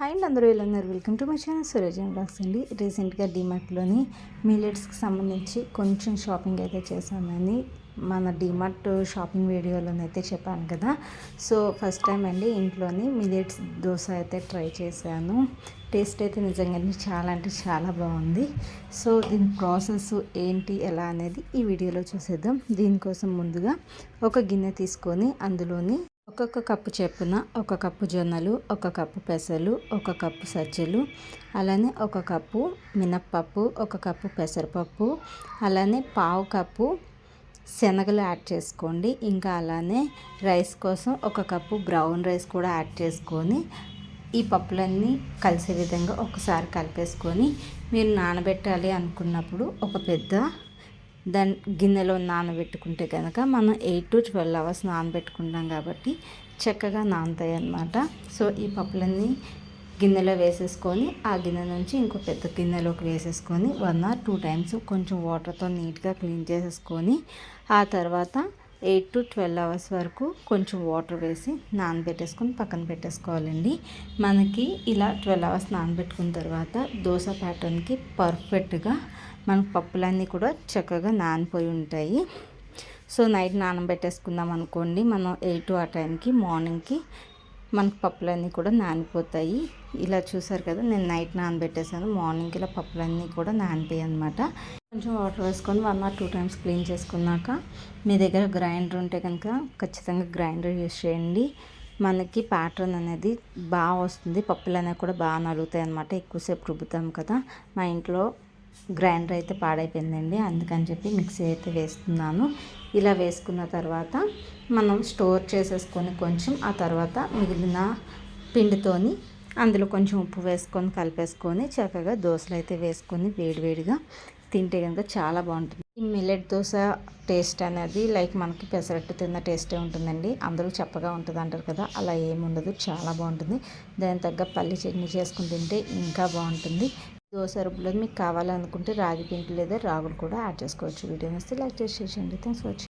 Hi అండి అందరూ ఎలా ఉన్నారు? Welcome to my channel Surejan vlogs అండి. రీసెంట్గా డిమార్ట్లోని మిలెట్స్కి సంబంధించి కొంచెం షాపింగ్ అయితే చేశానని మన డిమార్ట్ షాపింగ్ వీడియోలోనైతే చెప్పాను కదా. సో ఫస్ట్ టైం అండి ఇంట్లోని మిలెట్స్ దోశ అయితే ట్రై చేశాను. టేస్ట్ అయితే నిజంగానే చాలా అంటే చాలా బాగుంది. సో దీని ప్రాసెస్ ఏంటి ఎలా అనేది ఈ వీడియోలో చూసేద్దాం. దీనికోసం ముందుగా ఒక గిన్నె తీసుకొని అందులోని ఒక్కొక్క కప్పు చెప్పున ఒక కప్పు జొన్నలు ఒక కప్పు పెసలు ఒక కప్పు సజ్జలు అలానే ఒక కప్పు మినప్పప్పు ఒక కప్పు పెసరపప్పు అలానే పావు కప్పు శనగలు యాడ్ చేసుకోండి. ఇంకా అలానే రైస్ కోసం ఒక కప్పు బ్రౌన్ రైస్ కూడా యాడ్ చేసుకొని ఈ పప్పులన్నీ కలిసే విధంగా ఒకసారి కలిపేసుకొని మీరు నానబెట్టాలి అనుకున్నప్పుడు ఒక పెద్ద దాని గిన్నెలో నానబెట్టుకుంటే కనుక మనం ఎయిట్ టు ట్వెల్వ్ అవర్స్ నానబెట్టుకుంటాం కాబట్టి చక్కగా నానుతాయి అన్నమాట. సో ఈ పప్పులన్నీ గిన్నెలో వేసేసుకొని ఆ గిన్నె నుంచి ఇంకో పెద్ద గిన్నెలోకి వేసేసుకొని వన్ ఆర్ టూ టైమ్స్ కొంచెం వాటర్తో నీట్గా క్లీన్ చేసేసుకొని ఆ తర్వాత ఎయిట్ టు ట్వెల్వ్ అవర్స్ వరకు కొంచెం వాటర్ వేసి నానబెట్టేసుకొని పక్కన పెట్టేసుకోవాలండి. మనకి ఇలా ట్వెల్వ్ అవర్స్ నానబెట్టుకున్న తర్వాత దోశ ప్యాటర్న్కి పర్ఫెక్ట్గా మనకు పప్పులన్నీ కూడా చక్కగా నానిపోయి ఉంటాయి. సో నైట్ నానబెట్టేసుకుందాం అనుకోండి. మనం ఎయిట్ ఆ టైంకి మార్నింగ్కి మనకు పప్పులన్నీ కూడా నానిపోతాయి. ఇలా చూసారు కదా నేను నైట్ నానబెట్టేసాను మార్నింగ్కి ఇలా పప్పులన్నీ కూడా నానిపోయాయి అనమాట కొంచెం వాటర్ వేసుకొని one or two times clean చేసుకున్నాక మీ దగ్గర గ్రైండర్ ఉంటే కనుక ఖచ్చితంగా గ్రైండర్ యూస్ చేయండి. మనకి ప్యాటర్న్ అనేది బాగా వస్తుంది. పప్పులు అనేవి కూడా బాగా నలుగుతాయి అనమాట ఎక్కువసేపు రుబ్బుతాం కదా. మా ఇంట్లో గ్రైండర్ అయితే పాడైపోయిందండి. అందుకని చెప్పి మిక్సీ అయితే వేస్తున్నాను. ఇలా వేసుకున్న తర్వాత మనం స్టోర్ చేసేసుకొని కొంచెం ఆ తర్వాత మిగిలిన పిండితోని అందులో కొంచెం ఉప్పు వేసుకొని కలిపేసుకొని చక్కగా దోశలు అయితే వేసుకొని వేడివేడిగా తింటే కనుక చాలా బాగుంటుంది. ఈ మిల్లెట్ దోశ టేస్ట్ అనేది లైక్ మనకి పెసరట్టు తిన్న టేస్టే ఉంటుందండి. అందరూ చెప్పగా ఉంటుంది అంటారు కదా అలా ఏముండదు చాలా బాగుంటుంది. దాని తగ్గ పల్లి చట్నీ చేసుకుని తింటే ఇంకా బాగుంటుంది. దోశ రుబ్బులో మీకు కావాలనుకుంటే రాగి పిండి లేదా రాగులు కూడా యాడ్ చేసుకోవచ్చు. వీడియో వస్తే లైక్ చేసి చేయండి. Thanks for watching